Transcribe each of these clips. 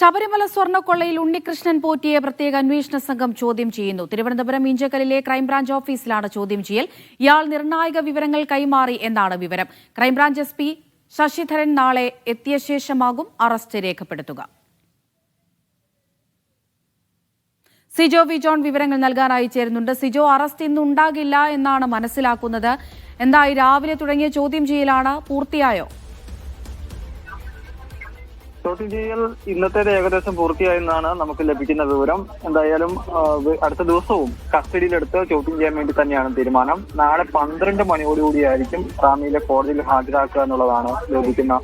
ശബരിമല സ്വർണക്കൊള്ളയിൽ ഉണ്ണികൃഷ്ണൻ പോറ്റിയെ പ്രത്യേക അന്വേഷണ സംഘം ചോദ്യം ചെയ്യുന്നു. തിരുവനന്തപുരം ഇഞ്ചക്കലിലെ ക്രൈംബ്രാഞ്ച് ഓഫീസിലാണ് ചോദ്യം ചെയ്യൽ. ഇയാൾ നിർണായക വിവരങ്ങൾ കൈമാറി എന്നാണ് വിവരം. ക്രൈംബ്രാഞ്ച് എസ് ശശിധരൻ നാളെ എത്തിയ ശേഷമാകും അറസ്റ്റ് രേഖപ്പെടുത്തുക. സിജോ വി ജോൺ വിവരങ്ങൾ നൽകാനായി ചേരുന്നുണ്ട്. സിജോ അറസ്റ്റ് ഇന്ന് ഉണ്ടാകില്ല എന്നാണ് മനസ്സിലാക്കുന്നത്. എന്തായി രാവിലെ തുടങ്ങിയ ചോദ്യം ചെയ്യലാണ് പൂർത്തിയായോ? ചോദ്യം ചെയ്യൽ ഇന്നത്തേത് ഏകദേശം പൂർത്തിയായെന്നാണ് നമുക്ക് ലഭിക്കുന്ന വിവരം. എന്തായാലും അടുത്ത ദിവസവും കസ്റ്റഡിയിലെടുത്ത് ചോദ്യം ചെയ്യാൻ വേണ്ടി തന്നെയാണ് തീരുമാനം. നാളെ പന്ത്രണ്ട് മണിയോടുകൂടിയായിരിക്കും റാമിയിലെ കോടതിയിൽ ഹാജരാക്കുക എന്നുള്ളതാണ് ലഭിക്കുന്ന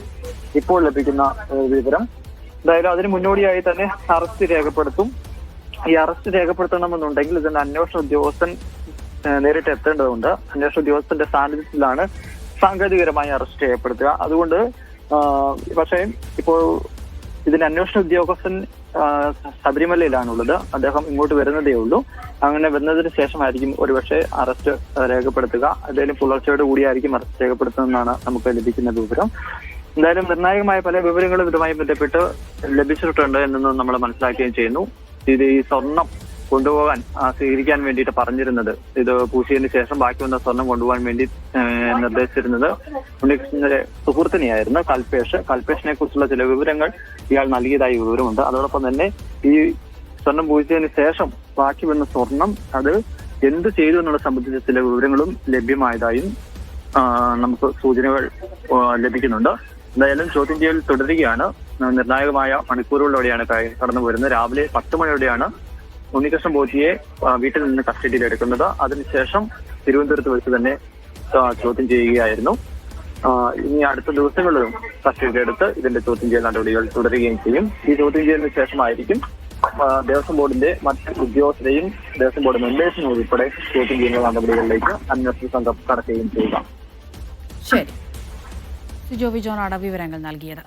ഇപ്പോൾ ലഭിക്കുന്ന വിവരം. എന്തായാലും അതിന് മുന്നോടിയായി തന്നെ അറസ്റ്റ് രേഖപ്പെടുത്തും. ഈ അറസ്റ്റ് രേഖപ്പെടുത്തണമെന്നുണ്ടെങ്കിൽ ഇതിന്റെ അന്വേഷണ ഉദ്യോഗസ്ഥൻ നേരിട്ട് എത്തേണ്ടതുണ്ട്. അന്വേഷണ ഉദ്യോഗസ്ഥന്റെ സാന്നിധ്യത്തിലാണ് സാങ്കേതികരമായി അറസ്റ്റ് രേഖപ്പെടുത്തുക അതുകൊണ്ട് പക്ഷേ ഇപ്പോൾ ഇതിന്റെ അന്വേഷണ ഉദ്യോഗസ്ഥൻ ശബരിമലയിലാണുള്ളത്. അദ്ദേഹം ഇങ്ങോട്ട് വരുന്നതേ ഉള്ളൂ. അങ്ങനെ വരുന്നതിന് ശേഷമായിരിക്കും ഒരുപക്ഷെ അറസ്റ്റ് രേഖപ്പെടുത്തുക. എന്തായാലും പുലർച്ചയോട് കൂടിയായിരിക്കും അറസ്റ്റ് രേഖപ്പെടുത്തുന്നതെന്നാണ് നമുക്ക് ലഭിക്കുന്ന വിവരം. എന്തായാലും നിർണായകമായ പല വിവരങ്ങളും ഇതുമായി ബന്ധപ്പെട്ട് ലഭിച്ചിട്ടുണ്ട് എന്നൊന്നും നമ്മൾ മനസ്സിലാക്കുകയും ചെയ്യുന്നു. ഇത് ഈ സ്വർണം കൊണ്ടുപോകാൻ സ്വീകരിക്കാൻ വേണ്ടിയിട്ട് പറഞ്ഞിരുന്നത്. ഇത് പൂശിയതിന് ശേഷം ബാക്കി വന്ന സ്വർണം കൊണ്ടുപോകാൻ വേണ്ടി നിർദ്ദേശിച്ചിരുന്നത്. ഉണ്ണികൃഷ്ണന്റെ സുഹൃത്തിനെയായിരുന്നു കൽപേഷ്. കൽപേഷിനെ കുറിച്ചുള്ള ചില വിവരങ്ങൾ ഇയാൾ നൽകിയതായി വിവരമുണ്ട്. അതോടൊപ്പം തന്നെ ഈ സ്വർണം പൂശിയതിന് ശേഷം ബാക്കി വന്ന സ്വർണം അത് എന്ത് ചെയ്തു എന്നുള്ള സംബന്ധിച്ച ചില വിവരങ്ങളും ലഭ്യമായതായും നമുക്ക് സൂചനകൾ ലഭിക്കുന്നുണ്ട്. എന്തായാലും ചോദ്യം ചെയ്യൽ തുടരുകയാണ്. നിർണായകമായ മണിക്കൂറുകളിലൂടെയാണ് കടന്നു വരുന്നത് രാവിലെ പത്ത് മണിയോടെയാണ് ഉണ്ണികൃഷ്ണൻ ബോജിയെ വീട്ടിൽ നിന്ന് കസ്റ്റഡിയിൽ എടുക്കുന്നത് അതിനുശേഷം തിരുവനന്തപുരത്ത് വെച്ച് തന്നെ ചോദ്യം ചെയ്യുകയായിരുന്നു. ഇനി അടുത്ത ദിവസങ്ങളിലും കസ്റ്റഡിയിലെടുത്ത് ഇതിന്റെ ചോദ്യം ചെയ്യൽ നടപടികൾ തുടരുകയും ചെയ്യും. ഈ ചോദ്യം ചെയ്യലിന് ശേഷമായിരിക്കും ദേവസ്വം ബോർഡിന്റെ മറ്റ് ഉദ്യോഗസ്ഥരെയും ദേവസ്വം ബോർഡ് മെമ്പേഴ്സിനും ഉൾപ്പെടെ ചോദ്യം ചെയ്യുന്ന നടപടികളിലേക്ക് അന്വേഷണ സംഘം കടക്കുകയും ചെയ്യുക. ശരി. ജോബി ജോണാണ് വിവരങ്ങൾ നൽകിയത്.